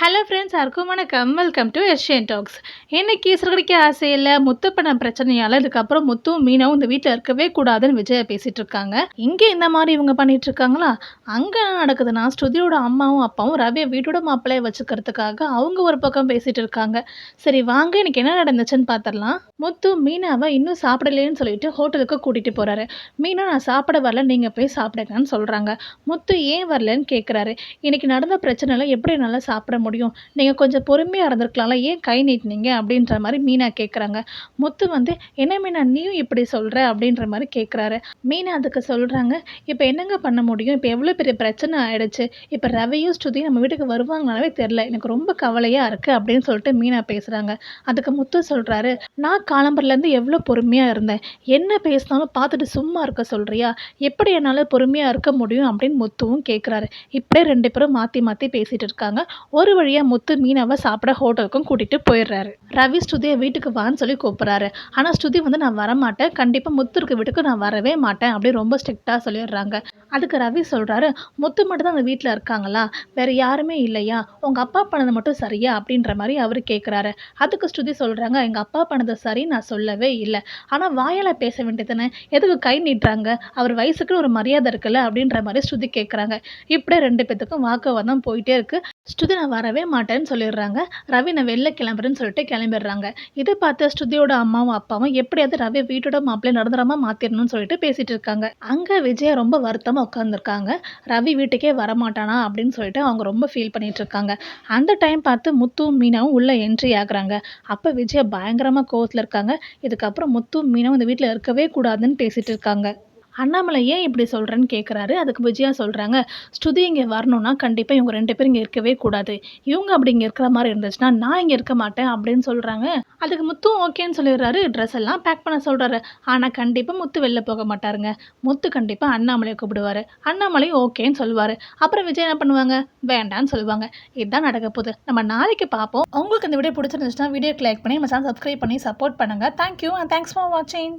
Hello friends யாருக்கும் வணக்கம். Welcome to Asian talks இன்னைக்கு சிறுகடிக்க ஆசையில் முத்துப்பண பிரச்சனையால் இதுக்கப்புறம் முத்தும் மீனாவும் இந்த வீட்டில் இருக்கவே கூடாதுன்னு விஜய் பேசிகிட்டு இருக்காங்க. இங்கே இந்த மாதிரி இவங்க பண்ணிட்டு இருக்காங்களா? அங்கே என்ன நடக்குதுன்னா ஸ்ருதியோட அம்மாவும் அப்பாவும் ரவியை வீட்டோட மாப்பிள்ளைய வச்சுக்கிறதுக்காக அவங்க ஒரு பக்கம் பேசிகிட்டு இருக்காங்க. சரி வாங்க இன்னைக்கு என்ன நடந்துச்சுன்னு பார்த்துடலாம் முத்து மீனாவை இன்னும் சாப்பிடலேன்னு சொல்லிட்டு ஹோட்டலுக்கு கூட்டிகிட்டு போகிறாரு மீனா நான் சாப்பிட வரல நீங்கள் போய் சாப்பிடுங்கன்னு சொல்கிறாங்க முத்து ஏன் வரலன்னு கேட்குறாரு இன்னைக்கு நடந்த பிரச்சனைலாம் எப்படி என்னால் சாப்பிட முடியும்? நீங்கள் கொஞ்சம் பொறுமையாக இருந்திருக்கலாம்ல ஏன் கை நீட்டினீங்க? அப்படின்ற மாதிரி மீனா கேட்குறாங்க முத்து வந்து என்ன மீனா நீயும் இப்படி சொல்கிற அப்படின்ற மாதிரி கேட்குறாரு மீனா அதுக்கு சொல்கிறாங்க இப்போ என்னங்க பண்ண முடியும்? இப்போ எவ்வளோ பெரிய பிரச்சனை ஆயிடுச்சு. இப்போ ரவியும் ஸ்ருதி நம்ம வீட்டுக்கு வருவாங்கனாலே தெரில எனக்கு ரொம்ப கவலையாக இருக்குது அப்படின்னு சொல்லிட்டு மீனா பேசுகிறாங்க அதுக்கு முத்து சொல்கிறாரு நான் காலம்பரிலேருந்து எவ்வளோ பொறுமையாக இருந்தேன். என்ன பேசினாலும் பார்த்துட்டு சும்மா இருக்க சொல்கிறியா எப்படி என்னால் பொறுமையாக இருக்க முடியும்? அப்படின்னு முத்துவும் கேட்குறாரு இப்படியே ரெண்டு பேரும் மாற்றி மாற்றி பேசிகிட்டு இருக்காங்க. ஒரு வழியாக முத்து மீனாவை சாப்பிட ஹோட்டலுக்கும் கூட்டிகிட்டு போயிடுறாரு. ரவி ஸ்ருதியை வீட்டுக்கு வான்னு சொல்லி கூப்பிட்றாரு. ஆனால் ஸ்ருதி வந்து நான் வரமாட்டேன். கண்டிப்பாக முத்து இருக்க வீட்டுக்கு நான் வரவே மாட்டேன். அப்படி ரொம்ப ஸ்ட்ரிக்டாக சொல்லிடுறாங்க. அதுக்கு ரவி சொல்கிறாரு முத்து மட்டும் தான் அந்த வீட்டில் இருக்காங்களா? வேறு யாருமே இல்லையா? உங்கள் அப்பா பண்ணது மட்டும் சரியா? அப்படின்ற மாதிரி அவர் கேட்குறாரு அதுக்கு ஸ்ருதி சொல்கிறாங்க எங்கள் அப்பா பண்ணது சரி நான் சொல்லவே இல்லை. ஆனால் வாயால் பேச வேண்டியதுன்னு எதுக்கு கை நீட்டுறாங்க? அவர் வயசுக்குன்னு ஒரு மரியாதை இருக்குல்ல? அப்படின்ற மாதிரி ஸ்ருதி கேட்குறாங்க இப்படியே ரெண்டு பேத்துக்கும் வாக்குவாதம் போயிட்டே இருக்கு. ஸ்ருதி நான் வரவே மாட்டேன்னு சொல்லிடுறாங்க. ரவி நான் வெளில கிளம்புறேன்னு சொல்லிட்டு கிளம்பிடுறாங்க. இதை பார்த்து ஸ்ருதியோட அம்மாவும் அப்பாவும் எப்படியாவது ரவி வீட்டோட மாப்பிள்ளை நடந்துடாம மாத்திரணும்னு சொல்லிட்டு பேசிட்டு இருக்காங்க. அங்க விஜயா ரொம்ப வருத்தமா உட்காந்துருக்காங்க ரவி வீட்டுக்கே வரமாட்டானா அப்படின்னு சொல்லிட்டு அவங்க ரொம்ப ஃபீல் பண்ணிட்டு இருக்காங்க. அந்த டைம் பார்த்து முத்துவும் மீனாவும் உள்ள என்ட்ரி ஆகுறாங்க. அப்ப விஜயா பயங்கரமா கோவத்துல இருக்காங்க. இதுக்கப்புறம் முத்துவும் மீனாவும் இந்த வீட்டில் இருக்கவே கூடாதுன்னு பேசிட்டு இருக்காங்க. அண்ணாமலை ஏன் இப்படி சொல்கிறேன்னு கேட்குறாரு அதுக்கு விஜயா சொல்கிறாங்க ஸ்ருதி இங்கே வரணும்னா கண்டிப்பாக இவங்க ரெண்டு பேரும் இங்கே இருக்கவே கூடாது. இவங்க அப்படி இங்கே இருக்கிற மாதிரி இருந்துச்சுன்னா நான் இங்கே இருக்க மாட்டேன் அப்படின்னு சொல்கிறாங்க அதுக்கு முத்தும் ஓகேன்னு சொல்லிடுறாரு. ட்ரெஸ் எல்லாம் பேக் பண்ண சொல்கிறாரு ஆனால் கண்டிப்பாக முத்து வெளில போக மாட்டாருங்க. முத்து கண்டிப்பாக அண்ணாமலையை கூப்பிடுவார். அண்ணாமலை ஓகேன்னு சொல்லுவார். அப்புறம் விஜய் என்ன பண்ணுவாங்க? வேண்டான்னு சொல்லுவாங்க. இதுதான் நடக்க போகுது. நம்ம நாளைக்கு பார்ப்போம். உங்களுக்கு இந்த வீடியோ பிடிச்சிருந்துச்சுன்னா வீடியோக்கு லைக் பண்ணி நம்ம சப்ஸ்கிரைப் பண்ணி சப்போர்ட் பண்ணுங்கள் தேங்க்யூ அண்ட் தேங்க்ஸ் ஃபார் வாட்சிங்